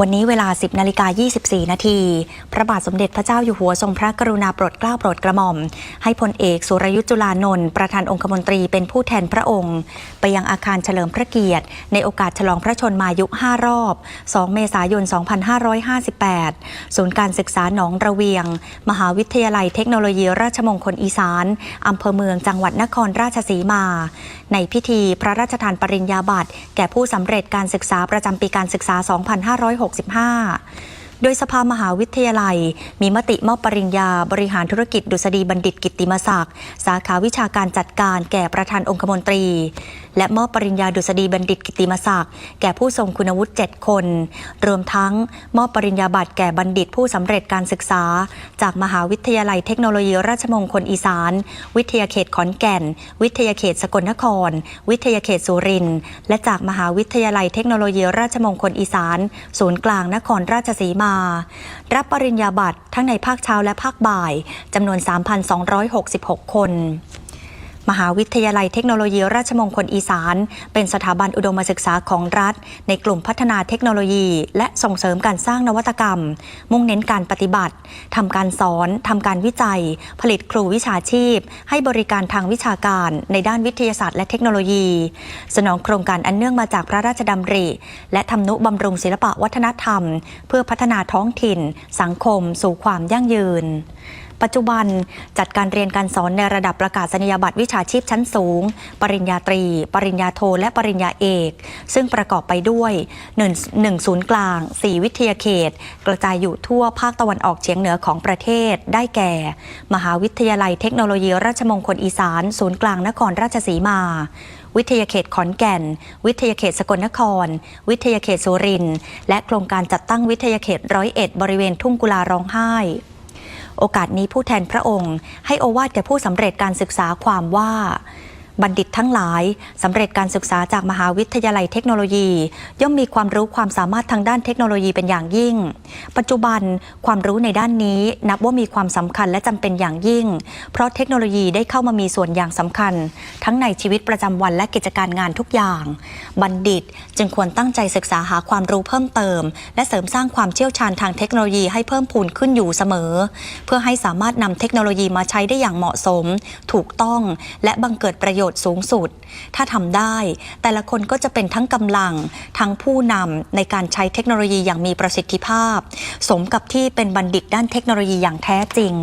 วันนี้เวลา 10นาฬิกา24 นาที พระบาทสมเด็จพระเจ้าอยู่หัวทรงพระกรุณาโปรดเกล้าโปรดกระหม่อม ให้พลเอกสุรยุทธ์จุลานนท์ประธานองคมนตรีเป็นผู้แทนพระองค์ ไปยังอาคารเฉลิมพระเกียรติ ในโอกาสฉลองพระชนมายุ5รอบ 2 เมษายน 2558 ศูนย์การศึกษาหนองระเวียง มหาวิทยาลัยเทคโนโลยีราชมงคลอีสานอำเภอเมืองจังหวัดนครราชสีมา ในพิธีพระราชทานปริญญาบัตรแก่ผู้สำเร็จการศึกษาประจำปีการศึกษา2565 โดยสภามหาวิทยาลัย มีมติมอบปริญญา บริหารธุรกิจดุษฎีบัณฑิตกิติมศักดิ์สาขาวิชาการจัดการแก่ประธานองคมนตรี และมอบปริญญาดุษฎีบัณฑิตกิตติมศักดิ์แก่ผู้ทรงคุณวุฒิ 7 คน รวมทั้งมอบปริญญาบัตรแก่บัณฑิตผู้สำเร็จการศึกษา จากมหาวิทยาลัยเทคโนโลยีราชมงคลอีสาน วิทยาเขตขอนแก่น วิทยาเขตสกลนคร วิทยาเขตสุรินทร์และจากมหาวิทยาลัยเทคโนโลยีราชมงคลอีสาน ศูนย์กลางนครราชสีมารับปริญญาบัตรทั้งในภาคเช้าและภาคบ่ายจำนวน 3,266 คน มหาวิทยาลัยเทคโนโลยีราชมงคลอีสาน เป็นสถาบันอุดมศึกษาของรัฐ ในกลุ่มพัฒนาเทคโนโลยี และส่งเสริมการสร้างนวัตกรรม มุ่งเน้นการปฏิบัติทำการสอนทำการวิจัย ผลิตครูวิชาชีพ ให้บริการทางวิชาการในด้านวิทยาศาสตร์และเทคโนโลยี สนองโครงการอันเนื่องมาจากพระราชดำริ และทำนุบำรุงศิลปะวัฒนธรรม เพื่อพัฒนาท้องถิ่น สังคม สู่ความยั่งยืน ปัจจุบันจัดการเรียนการสอนในระดับประกาศนียบัตรวิชาชีพชั้นสูง ปริญญาตรี ปริญญาโท และปริญญาเอก ซึ่งประกอบไปด้วย 1, 1ศูนย์กลาง 4 วิทยาเขต กระจายอยู่ทั่วภาคตะวันออกเฉียงเหนือของประเทศ ได้แก่ มหาวิทยาลัยเทคโนโลยีราชมงคลอีสาน ศูนย์กลางนครราชสีมาวิทยาเขตขอนแก่น วิทยาเขตสกลนคร วิทยาเขตสุรินทร์และโครงการจัดตั้งวิทยาเขตร้อยเอ็ดบริเวณทุ่งกุลาร้องไห้ โอกาสนี้ผู้แทนพระองค์ ให้โอวาทแก่ผู้สำเร็จการศึกษาความว่า บัณฑิตทั้งหลายสำเร็จการศึกษาจากมหาวิทยาลัยเทคโนโลยี ย่อมมีความรู้ความสามารถทางด้านเทคโนโลยีเป็นอย่างยิ่ง ปัจจุบันความรู้ในด้านนี้นับว่ามีความสำคัญและจำเป็นอย่างยิ่ง เพราะเทคโนโลยีได้เข้ามามีส่วนอย่างสำคัญ ทั้งในชีวิตประจำวันและกิจการงานทุกอย่าง บัณฑิตจึงควรตั้งใจศึกษาหาความรู้เพิ่มเติม และเสริมสร้างความเชี่ยวชาญทางเทคโนโลยีให้เพิ่มพูนขึ้นอยู่เสมอ เพื่อให้สามารถนำเทคโนโลยีมาใช้ได้อย่างเหมาะสม ถูกต้อง และบังเกิดประโยชน์ชน์สูงสุด ถ้าทำได้ แต่ละคนก็จะเป็นทั้งกำลัง ทั้งผู้นำในการใช้เทคโนโลยีอย่างมีประสิทธิภาพ สมกับที่เป็นบัณฑิตด้านเทคโนโลยีอย่างแท้จริง